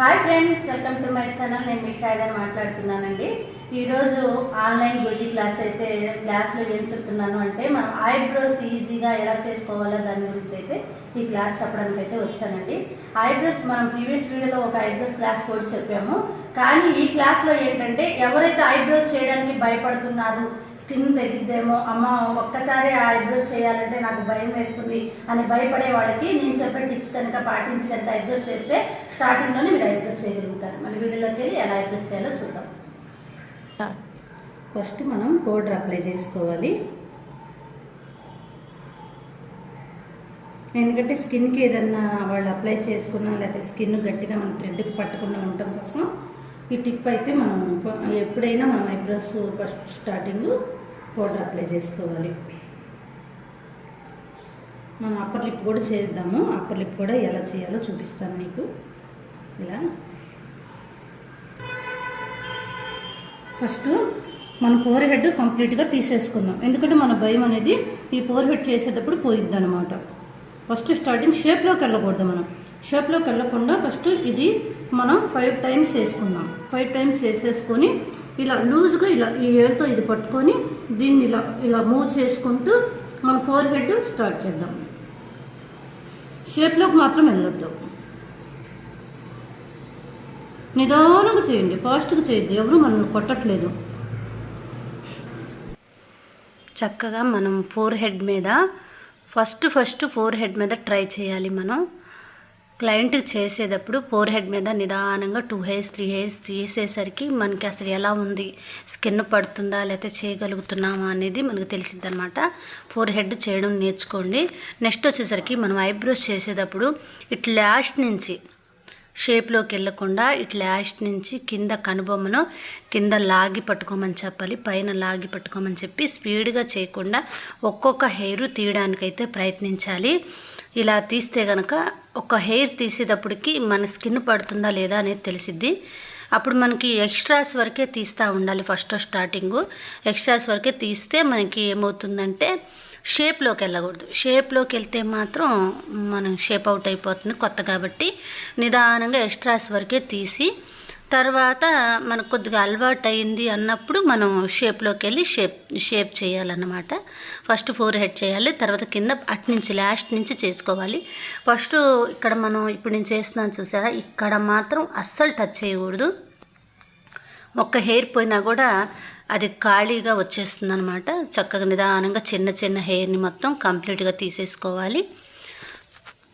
Hi friends welcome to my channel నేను మీ షాయిదని మాట్లాడుతున్నానండి. ఈరోజు ఆన్లైన్ బ్యూటీ క్లాస్ అయితే క్లాస్లో ఏం చెప్తున్నాను అంటే మనం ఐబ్రోస్ ఈజీగా ఎలా చేసుకోవాలో దాని గురించి అయితే ఈ క్లాస్ చెప్పడానికి అయితే వచ్చానండి. ఐబ్రోస్ మనం ప్రీవియస్ వీడియోలో ఒక ఐబ్రోస్ క్లాస్ కూడా చెప్పాము. కానీ ఈ క్లాస్లో ఏంటంటే ఎవరైతే ఐబ్రోస్ చేయడానికి భయపడుతున్నారు స్కిన్ తెగిద్దేమో అమ్మ ఒక్కసారి ఆ ఐబ్రోస్ చేయాలంటే నాకు భయం వేస్తుంది అని భయపడే వాళ్ళకి నేను చెప్పే టిప్స్ కనుక పాటించి కనుక ఐబ్రోస్ చేస్తే స్టార్టింగ్లోనే మీరు ఐబ్రోస్ చేయగలుగుతారు. మన వీడియోలోకి వెళ్ళి ఎలా ఐబ్రోస్ చేయాలో చూద్దాం. ఫస్ట్ మనం పౌడర్ అప్లై చేసుకోవాలి. ఎందుకంటే స్కిన్కి ఏదన్నా వాళ్ళు అప్లై చేసుకున్నా లేకపోతే స్కిన్ గట్టిగా మనం థ్రెడ్కి పట్టకుండా ఉండటం కోసం ఈ టిప్ అయితే మనం ఎప్పుడైనా మనం eyebrows first starting powder apply చేసుకోవాలి. మనం అప్పర్ లిప్ కూడా చేద్దాము. అప్పర్ లిప్ కూడా ఎలా చేయాలో చూపిస్తాను మీకు. ఇలా. ఫస్ట్ మన ఫోర్ హెడ్ కంప్లీట్గా తీసేసుకుందాం. ఎందుకంటే మన భయం అనేది ఈ ఫోర్ హెడ్ చేసేటప్పుడు పోయిద్ది అనమాట ఫస్ట్ స్టార్టింగ్ షేప్లోకి వెళ్ళకూడదు మనం. షేప్లోకి వెళ్ళకుండా ఫస్ట్ ఇది మనం ఫైవ్ టైమ్స్ వేసుకుందాం. ఫైవ్ టైమ్స్ వేసేసుకొని ఇలా లూజ్గా ఇలా ఈ ఏళ్ళతో ఇది పట్టుకొని దీన్ని ఇలా ఇలా మూవ్ చేసుకుంటూ మన ఫోర్ హెడ్ స్టార్ట్ చేద్దాం. షేప్లోకి మాత్రం వెళ్ళొద్దు. నిదానంగా చేయండి. ఫాస్ట్గా చేయొద్దు ఎవరు మనల్ని కొట్టట్లేదు. చక్కగా మనం ఫోర్ హెడ్ మీద ఫస్ట్ ఫస్ట్ ఫోర్ హెడ్ మీద ట్రై చేయాలి మనం. క్లయింట్ చేసేటప్పుడు ఫోర్ హెడ్ మీద నిదానంగా టూ హెయిర్స్ త్రీ హెయిర్స్ తీసేసరికి మనకి అసలు ఎలా ఉంది? స్కిన్ పడుతుందా? లేకపోతే చేయగలుగుతున్నామా అనేది మనకు తెలిసింది అనమాట ఫోర్ హెడ్ చేయడం నేర్చుకోండి. నెక్స్ట్ వచ్చేసరికి మనం ఐబ్రోస్ చేసేటప్పుడు ఇట్ లాస్ట్ నుంచి షేప్లోకి వెళ్ళకుండా ఇట్లా లాస్ట్ నుంచి కింద కనుబొమ్మను కింద లాగి పట్టుకోమని చెప్పాలి పైన లాగి పట్టుకోమని చెప్పి స్పీడ్గా చేయకుండా ఒక్కొక్క హెయిర్ తీయడానికైతే ప్రయత్నించాలి. ఇలా తీస్తే కనుక ఒక హెయిర్ తీసేటప్పటికి మన స్కిన్ పడుతుందా లేదా అనేది తెలిసిద్ది. అప్పుడు మనకి ఎక్స్ట్రాస్ వరకే తీస్తూ ఉండాలి ఫస్ట్ స్టార్టింగు. ఎక్స్ట్రాస్ వరకే తీస్తే మనకి ఏమవుతుందంటే షేప్లోకి వెళ్ళకూడదు. షేప్లోకి వెళ్తే మాత్రం మనం షేప్ అవుట్ అయిపోతుంది కొత్త కాబట్టి. నిదానంగా ఎక్స్ట్రాస్ వరకే తీసి తర్వాత మనకు కొద్దిగా అలవాటు అయింది అన్నప్పుడు మనం షేప్లోకి వెళ్ళి షేప్ షేప్ చేయాలన్నమాట. ఫస్ట్ ఫోర్ హెడ్ చేయాలి తర్వాత కింద అటు నుంచి లాస్ట్ నుంచి చేసుకోవాలి. ఫస్ట్ ఇక్కడ మనం ఇప్పుడు నేను చేస్తున్నాను చూసారా? ఇక్కడ మాత్రం అస్సలు టచ్ చేయకూడదు. ఒక్క హెయిర్ పోయినా కూడా అది ఖాళీగా వచ్చేస్తుంది అనమాట చక్కగా నిదానంగా చిన్న చిన్న హెయిర్ని మొత్తం కంప్లీట్గా తీసేసుకోవాలి.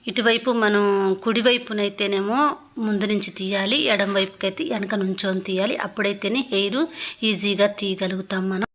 ఇటువైపు మనం కుడివైపునైతేనేమో ముందు నుంచి తీయాలి ఎడం వైపుకైతే వెనక నుంచొని తీయాలి. అప్పుడైతేనే హెయిర్ ఈజీగా తీయగలుగుతాం మనం.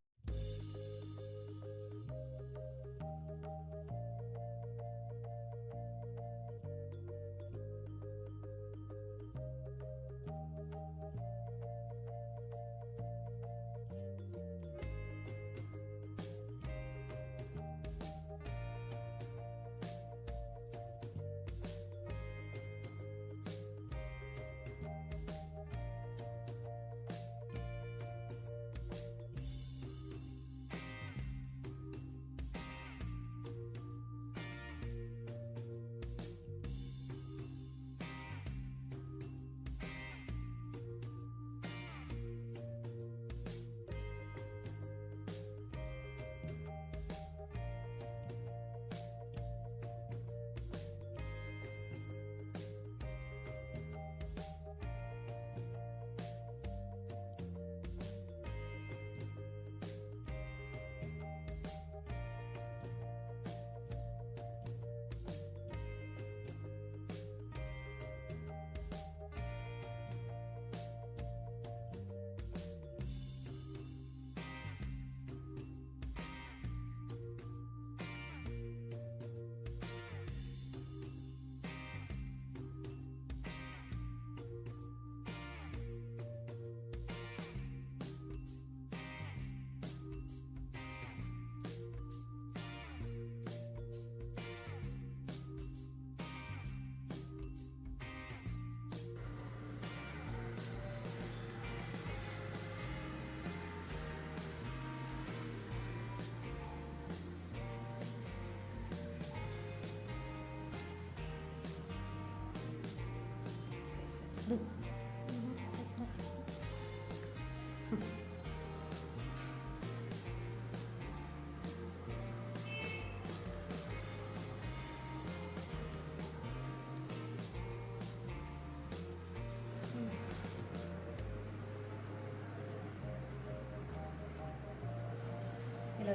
ఇలా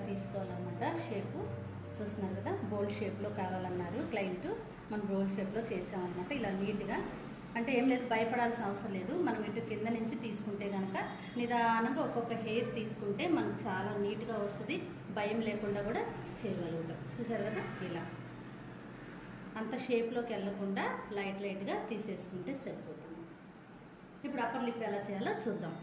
తీసుకోవాలన్నమాట షేపు. చూస్తున్నారు కదా బోల్డ్ షేప్లో కావాలన్నారు క్లయింట్. మనం బోల్డ్ షేప్లో చేసామన్నమాట. ఇలా నీట్గా అంటే ఏం లేదు భయపడాల్సిన అవసరం లేదు. మనం ఇటు కింద నుంచి తీసుకుంటే కనుక నిదానంగా ఒక్కొక్క హెయిర్ తీసుకుంటే మనకు చాలా నీట్గా వస్తుంది. భయం లేకుండా కూడా చేయగలుగుతాం. చూసారు కదా? ఇలా. అంత షేప్లోకి వెళ్ళకుండా లైట్ లైట్గా తీసేసుకుంటే సరిపోతుంది. ఇప్పుడు అప్పర్ లిప్ ఎలా చేయాలో చూద్దాం.